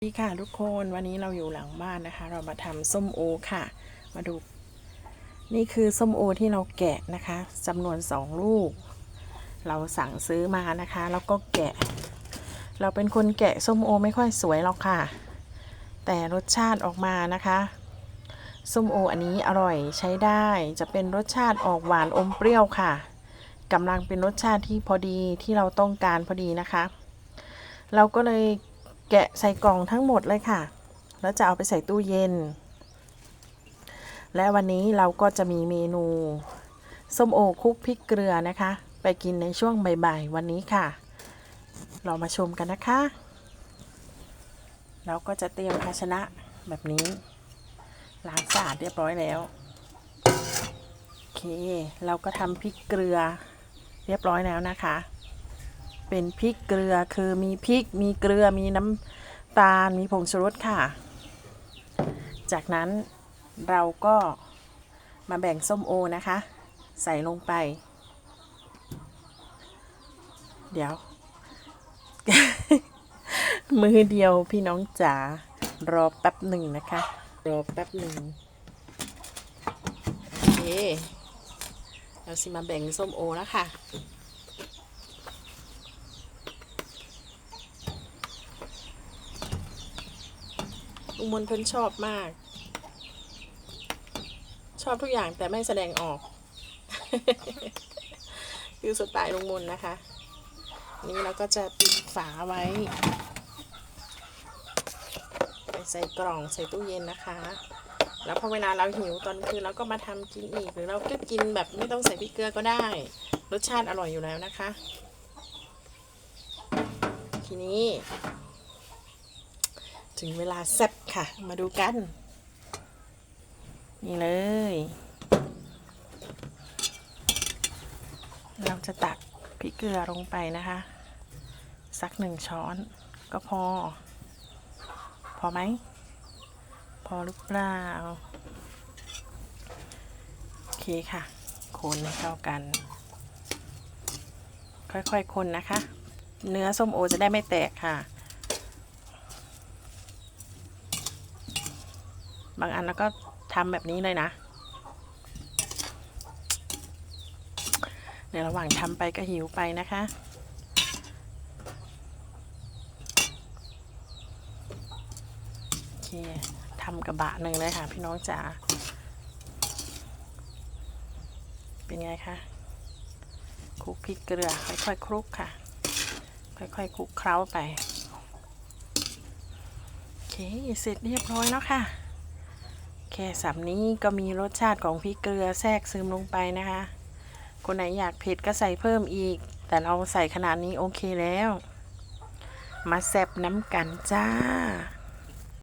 สวัสดีค่ะทุกคนวันนี้เราอยู่หลังบ้านนะคะ เรามาทำส้มโอค่ะ มาดู นี่คือส้มโอที่เราแกะนะคะจำนวนสองลูก เราสั่งซื้อมานะคะ แล้วก็แกะ เราเป็นคนแกะส้มโอไม่ค่อยสวยหรอกค่ะ แต่รสชาติออกมานะคะส้มโออันนี้อร่อยใช้ได้จะเป็นรสชาติออกหวานอมเปรี้ยวค่ะกำลังเป็นรสชาติที่พอดีที่เราต้องการพอดีนะคะ เราก็เลย แกะใส่กล่องทั้งหมดเลยค่ะ แล้วจะเอาไปใส่ตู้เย็น และวันนี้เราก็จะมีเมนูส้มโอคุกพริกเกลือนะคะ ไปกินในช่วงบ่ายๆวันนี้ค่ะ เรามาชมกันนะคะ เราก็จะเตรียมภาชนะแบบนี้ล้างสะอาดเรียบร้อยแล้วโอเค เราก็ทำพริกเกลือเรียบร้อยแล้วนะคะ เป็นพริกเกลือคือมีพริกมีเกลือมีน้ำตาลมีผงชูรสค่ะ จากนั้นเราก็มาแบ่งส้มโอนะคะ ใส่ลงไป เดี๋ยว มือเดียวพี่น้องจ๋ารอแป๊บหนึ่งนะคะ รอแป๊บหนึ่งโอเคเราสิมาแบ่งส้มโอแล้วค่ะ ลุงมนเพิ่นชอบมาก ชอบทุกอย่างแต่ไม่แสดงออก คือสไตล์ลุงมนนะคะ นี่เราก็จะปิดฝาไว้ใส่กล่องใส่ตู้เย็นนะคะ แล้วพอเวลาเราหิวตอนคืนเราก็มาทำกินอีกหรือเราก็กินแบบไม่ต้องใส่พริกเกลือก็ได้ รสชาติอร่อยอยู่แล้วนะคะ ทีนี้ ถึงเวลาแซ่บค่ะ มาดูกัน นี่เลย เราจะตักพริกเกลือลงไปนะคะ สักหนึ่งช้อนก็พอ พอไหม พอหรือเปล่า โอเคค่ะ คนให้เข้ากัน ค่อยๆคนนะคะ เนื้อส้มโอจะได้ไม่แตกค่ะ บางอันแล้วก็ทำแบบนี้เลยนะ ในระหว่างทำไปก็หิวไปนะคะโอเคทำกระบะหนึ่งเลยค่ะ พี่น้องจ๋าเป็นไงคะคลุกพริกเกลือ ค่อยๆคลุกค่ะ ค่อยๆคลุกเคล้าไปโอเคเสร็จเรียบร้อยแล้วค่ะ แค่สับนี้ก็มีรสชาติของพริกเกลือแทรกซึมลงไปนะคะ คนไหนอยากเผ็ดก็ใส่เพิ่มอีก แต่เราใส่ขนาดนี้โอเคแล้ว มาแซบน้ำกันจ้า